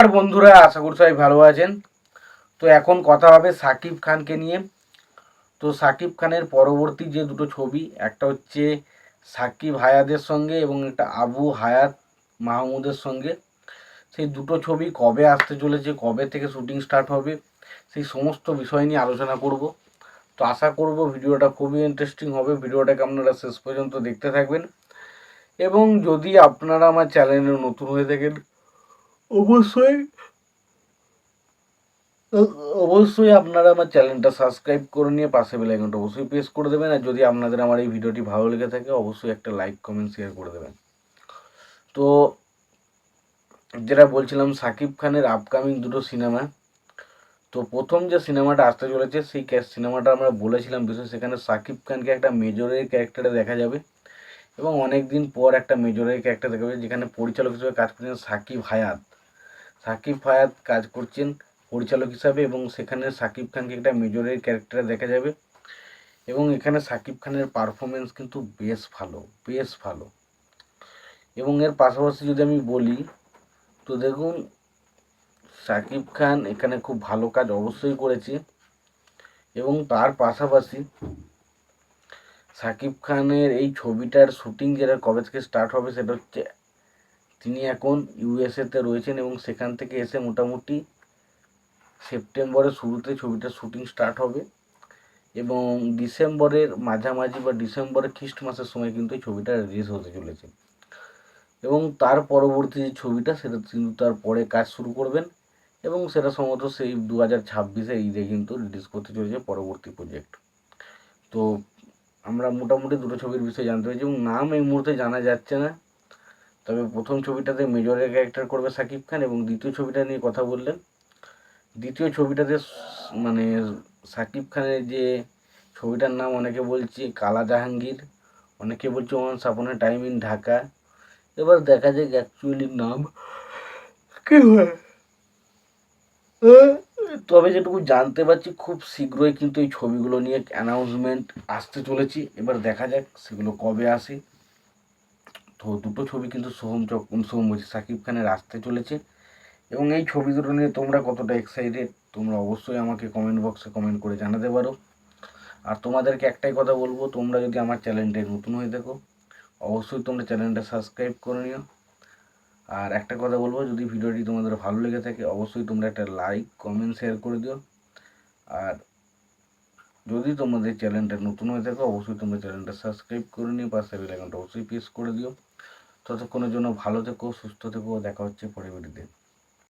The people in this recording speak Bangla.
আর বন্ধুরা, আশা করি সবাই ভালো আছেন। তো এখন কথা হবে সাকিব খানকে নিয়ে। তো সাকিব খানের পরবর্তী যে দুটো ছবি, একটা হচ্ছে সাকিব হায়াতের সঙ্গে এবং একটা আবু হায়াত মাহমুদের সঙ্গে। সেই দুটো ছবি কবে আসতে চলেছে, কবে থেকে শুটিং স্টার্ট হবে, সেই সমস্ত বিষয় নিয়ে আলোচনা করব। তো আশা করব ভিডিওটা খুবই ইন্টারেস্টিং হবে, ভিডিওটাকে আপনারা শেষ পর্যন্ত দেখতে থাকবেন। এবং যদি আপনারা আমার চ্যানেলে নতুন হয়ে থাকেন অবশ্যই। অবশ্যই আপনারা আমার চ্যানেলটা সাবস্ক্রাইব করে নিয়ে পাশে বেল আইকনটা অবশ্যই প্রেস করে দেবেন, আর যদি আপনাদের আমার এই ভিডিওটি ভালো লেগে থাকে, অবশ্যই একটা লাইক, কমেন্ট, শেয়ার করে দেবেন। তো, যেটা বলছিলাম, সাকিব খানের আপকামিং দুটো সিনেমা। তো প্রথম যে সিনেমাটা আসতে চলেছে, সেই সিনেমাটা আমরা বলেছিলাম বিশেষ, সেখানে সাকিব খানকে একটা মেজরের ক্যারেক্টারে দেখা যাবে। এবং অনেক দিন পর একটা মেজরের ক্যারেক্টার দেখা যাবে, যেখানে পরিচালক হিসেবে কাজ করছেন সাকিব হায়াত। সাকিব হায়াত কাজ করছেন পরিচালক হিসাবে এবং সেখানে সাকিব খানকে একটা মেজরের ক্যারেক্টারে দেখা যাবে। এবং এখানে সাকিব খানের পারফরমেন্স কিন্তু বেশ ভালো বেশ ভালো। এবং এর পাশাপাশি যদি আমি বলি, তো দেখুন, সাকিব খান এখানে খুব ভালো কাজ অবশ্যই করেছে। এবং তার পাশাপাশি সাকিব খানের এই ছবিটার শুটিং যেটা কবে থেকে স্টার্ট হবে সেটা হচ্ছে তিনি এখন ইউএসএতে রয়েছেন এবং সেখান থেকে এসে মোটামুটি সেপ্টেম্বরের শুরুতে ছবিটার শুটিং স্টার্ট হবে এবং ডিসেম্বরের মাঝামাঝি বা ডিসেম্বরের খ্রিস্ট মাসের সময় কিন্তু এই ছবিটা রিলিজ হতে চলেছে। এবং তার পরবর্তী যে ছবিটা, সেটা কিন্তু তার পরে কাজ শুরু করবেন এবং সেটা সম্ভবত সেই দু হাজার ছাব্বিশে ঈদে কিন্তু রিলিজ করতে চলেছে পরবর্তী প্রজেক্ট তো আমরা মোটামুটি দুটো ছবির বিষয়ে জানতে পেরেছি এবং নাম এই মুহূর্তে জানা যাচ্ছে না। তবে প্রথম ছবিটাতে মেজরের ক্যারেক্টার করবে সাকিব খান এবং দ্বিতীয় ছবিটা নিয়ে কথা বললেন। দ্বিতীয় ছবিটাতে মানে সাকিব খানের যে ছবিটার নাম অনেকে বলছে কালা জাহাঙ্গীর, অনেকে বলছে one upon A time in Dhaka. এবার দেখা যাক অ্যাকচুয়ালি নাম কি হয়। তবে যেটুকু জানতে পারছি খুব শীঘ্রই কিন্তু এই ছবিগুলো নিয়ে অ্যানাউন্সমেন্ট আসতে চলেছি। এবার দেখা যাক সেগুলো কবে আসে। দুটো ছবি কিন্তু সোহম চক সোহম বলছি, সাকিব খানের আসতে চলেছে। এবং এই ছবি দুটো নিয়ে তোমরা কতটা এক্সাইটেড তোমরা অবশ্যই আমাকে কমেন্ট বক্সে কমেন্ট করে জানাতে পারো। আর তোমাদেরকে একটাই কথা বলব, তোমরা যদি আমার চ্যানেলটায় নতুন হয়ে থাকো, অবশ্যই তোমরা চ্যানেলটা সাবস্ক্রাইব করে নিও। আর একটা কথা বলব, যদি ভিডিওটি তোমাদের ভালো লেগে থাকে, অবশ্যই তোমরা একটা লাইক কমেন্ট শেয়ার করে দিও। আর যদি তোমাদের চ্যানেলটা নতুন হয়ে থাকো, অবশ্যই তোমরা চ্যানেলটা সাবস্ক্রাইব করে নিও, পাশে বেল আইকনটা অবশ্যই প্রেস করে দিও। ততক্ষণের জন্য ভালো থেকো, সুস্থ থেকো, দেখা হচ্ছে পরে ভিডিওতে